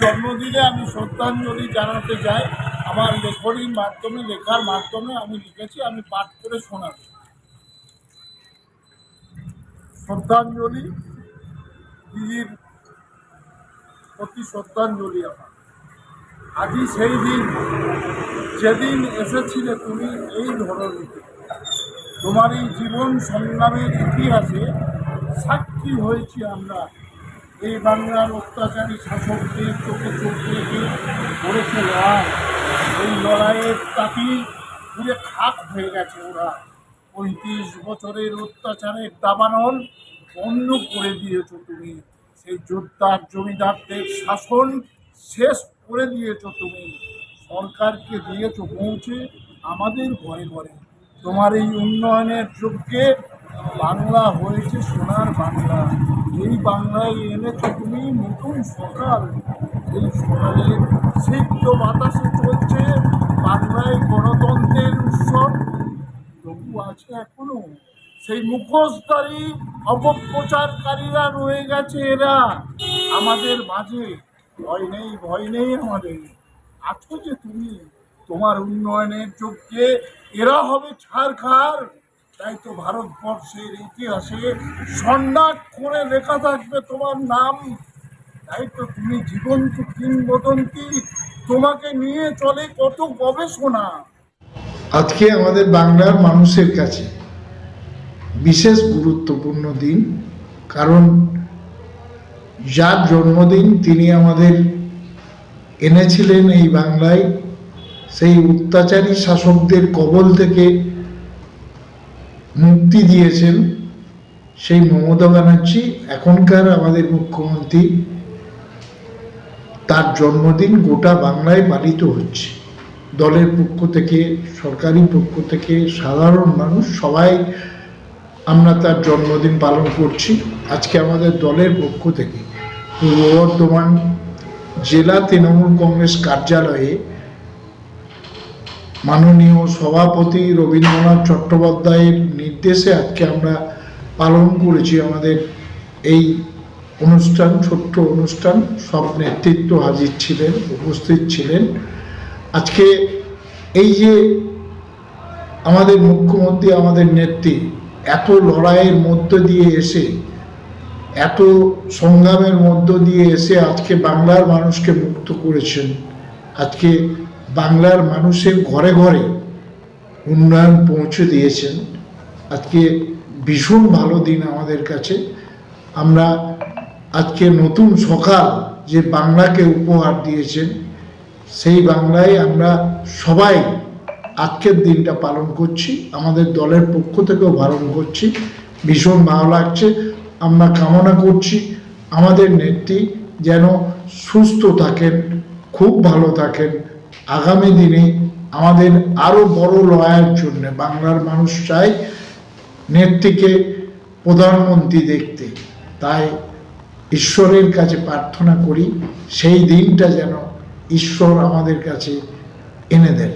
জন্মদিনে আমি শ্রদ্ধাঞ্জলি জানাতে চাই। আমার লেখনীর মাধ্যমে, লেখার মাধ্যমে আমি লিখেছি, আমি পাঠ করে শোনাব। শ্রদ্ধাঞ্জলি, দিদির প্রতি শ্রদ্ধাঞ্জলি আমার। আজই সেই দিন, যেদিন এসেছিলে তুমি এই ধরনীতে তোমার এই জীবন সংগ্রামের ইতিহাসে সাক্ষী হয়েছি আমরা। এই বাংলার অত্যাচারী শাসকদের চোখে চোখ রেখে করেছে লড়াই। এই লড়াইয়ের তাকি পুরে খাক হয়ে গেছে ওরা। পঁয়ত্রিশ বছরের অত্যাচারের দাবানল বন্ধ করে দিয়েছ তুমি। সেই যোদ্ধার জমিদারদের শাসন শেষ করে দিয়েছ তুমি। সরকারকে দিয়েছ পৌঁছে আমাদের ঘরে ঘরে। তোমার এই উন্নয়নের যজ্ঞে বাংলা হয়েছে সোনার বাংলা। এই বাংলায় এনেছো তুমি নতুন সকাল। এই সকালের সিদ্ধ বাতাসে চলছে বাংলায় গণতন্ত্রের উৎসব। তবু আছে এখনও। সেই মুখোশধারী অপপ্রচারকারীরা রয়ে গেছে এরা। আমাদের মাঝে। ভয় নেই ভয় নেই আমাদের। আছো যে তুমি? তোমার উন্নয়নের যজ্ঞে এরা হবে ছাড়খার তাই তো ভারতবর্ষের ইতিহাসে সম্রাট করে লেখা থাকবে তোমার নাম। তাই তো তুমি জীবন্ত কিংবদন্তি তোমাকে নিয়ে চলে কত গবেষণা। আজকে আমাদের বাংলার মানুষের কাছে বিশেষ গুরুত্বপূর্ণ দিন, কারণ যার জন্মদিন তিনি আমাদের এনেছিলেন এই বাংলায়, সেই অত্যাচারী শাসকদের কবল থেকে মুক্তি দিয়েছেন সেই মমতা ব্যানার্জি, এখনকার আমাদের মুখ্যমন্ত্রী। তার জন্মদিন গোটা বাংলায় পালিত হচ্ছে। দলের পক্ষ থেকে, সরকারি পক্ষ থেকে, সাধারণ মানুষ, সবাই আমরা তার জন্মদিন পালন করছি। আজকে আমাদের দলের পক্ষ থেকে পূর্ব বর্ধমান জেলা তৃণমূল কংগ্রেস কার্যালয়ে মাননীয় সভাপতি রবীন্দ্রনাথ চট্টোপাধ্যায়ের নির্দেশে আজকে আমরা পালন করেছি আমাদের এই অনুষ্ঠান, ছোট্ট অনুষ্ঠান। সব নেতৃত্ব হাজির ছিলেন, উপস্থিত ছিলেন। আজকে এই যে আমাদের মুখ্যমন্ত্রী, আমাদের নেত্রী, এত লড়াইয়ের মধ্য দিয়ে এসে, এত সংগ্রামের মধ্য দিয়ে এসে আজকে বাংলার মানুষকে মুক্ত করেছেন। আজকে বাংলার মানুষের ঘরে ঘরে উন্নয়ন পৌঁছে দিয়েছেন। আজকে ভীষণ ভালো দিন আমাদের কাছে। আমরা আজকে নতুন সকাল যে বাংলাকে উপহার দিয়েছেন, সেই বাংলায় আমরা সবাই আজকের দিনটা পালন করছি। আমাদের দলের পক্ষ থেকেও পালন করছি। ভীষণ ভালো লাগছে। আমরা কামনা করছি আমাদের নেত্রী যেন সুস্থ থাকেন, খুব ভালো থাকেন। আগামী দিনে আমাদের আরও বড় লড়াইয়ের জন্য বাংলার মানুষ চায় নেত্রীকে প্রধানমন্ত্রী দেখতে। তাই ঈশ্বরের কাছে প্রার্থনা করি, সেই দিনটা যেন ঈশ্বর আমাদের কাছে এনে দেন।